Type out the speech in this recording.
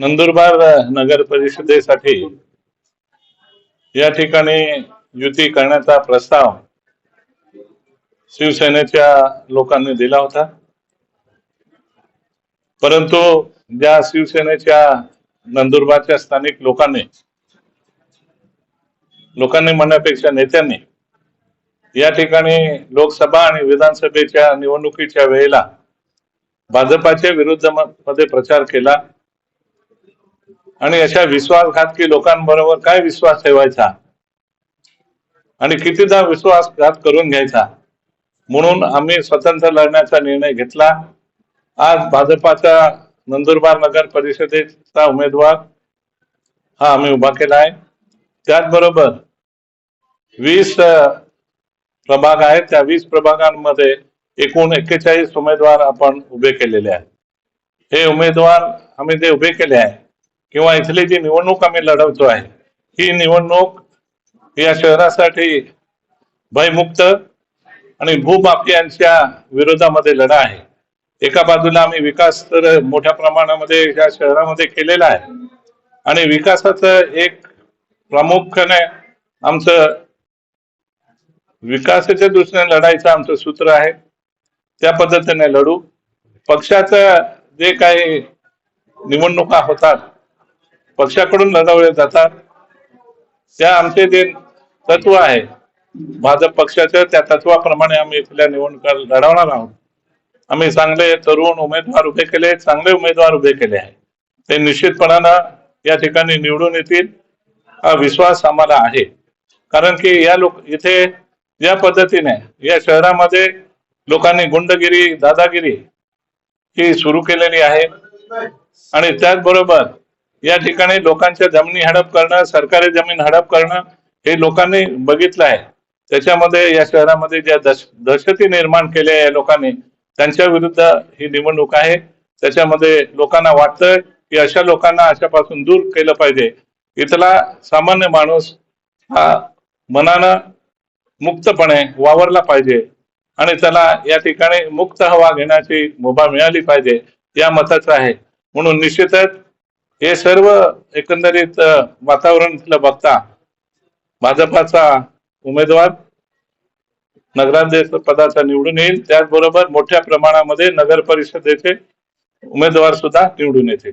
नंदुरबार नगर परिषदेसाठी या ठिकाणी युती करण्याचा प्रस्ताव शिवसेनेच्या लोकांनी दिला होता. परंतु ज्या शिवसेनेच्या नंदुरबारच्या स्थानिक लोकांनी लोकांनी म्हणण्यापेक्षा नेत्यांनी या ठिकाणी लोकसभा आणि विधानसभेच्या निवडणुकीच्या वेळेला भाजपाच्या विरुद्धमध्ये प्रचार केला. आणि अशा विश्वासघातकी लोकांबरोबर काय विश्वास ठेवायचा? आणि कितीदा विश्वासघात करून घ्यायचा? म्हणून आम्ही स्वतंत्र लढण्याचा निर्णय घेतला. आज भाजपाचा नंदुरबार नगर परिषदेचा उमेदवार हा आम्ही उभा केला आहे. त्याचबरोबर वीस प्रभाग आहेत. त्या वीस प्रभागांमध्ये एकूण एक्केचाळीस उमेदवार आपण उभे केलेले आहेत. हे उमेदवार आम्ही जे उभे केले आहे किंवा इथली जी निवडणूक आम्ही लढवतो आहे ही निवडणूक या शहरासाठी भयमुक्त आणि भूमाफियांच्या विरोधामध्ये लढा आहे. एका बाजूला आम्ही विकास तर मोठ्या प्रमाणामध्ये या शहरामध्ये केलेला आहे. आणि विकासाचं एक प्रामुख्याने आमचं विकासाच्या दृष्टीने लढायचं आमचं सूत्र आहे. त्या पद्धतीने लढू. पक्षाचं जे काही निवडणुका होतात पक्षाकडून लढवले जातात. त्या आमचे जे तत्व आहे भाजप पक्षाचं त्या तत्वाप्रमाणे आम्ही इथल्या निवडणुका लढवणार आहोत. आम्ही चांगले तरुण उमेदवार उभे केले चांगले उमेदवार उभे केले आहे. ते निश्चितपणानं या ठिकाणी निवडून येतील हा विश्वास आम्हाला आहे. कारण की या लोक इथे या पद्धतीने या शहरामध्ये लोकांनी गुंडगिरी दादागिरी ही सुरू केलेली आहे. आणि त्याचबरोबर या ठिकाणी लोकांच्या जमिनी हडप करणं सरकारी जमीन हडप करणं हे लोकांनी बघितलं आहे. त्याच्यामध्ये या शहरामध्ये ज्या दश दहशती निर्माण केल्या या लोकांनी त्यांच्या विरुद्ध ही निवडणूक आहे. त्याच्यामध्ये लोकांना वाटतं की अशा लोकांना अशापासून दूर केलं पाहिजे. इथला सामान्य माणूस हा मनानं मुक्तपणे वावरला पाहिजे आणि त्याला या ठिकाणी मुक्त हवा घेण्याची मुभा मिळाली पाहिजे या मताचं आहे. म्हणून निश्चितच हे सर्व एकंदरीत वातावरणातलं वातावरण बघता भाजपाचा उमेदवार नगराध्यक्ष पदाचा निवडून येईल. त्याचबरोबर मोठ्या प्रमाणामध्ये नगर परिषदेचे उमेदवार सुद्धा निवडून येतील.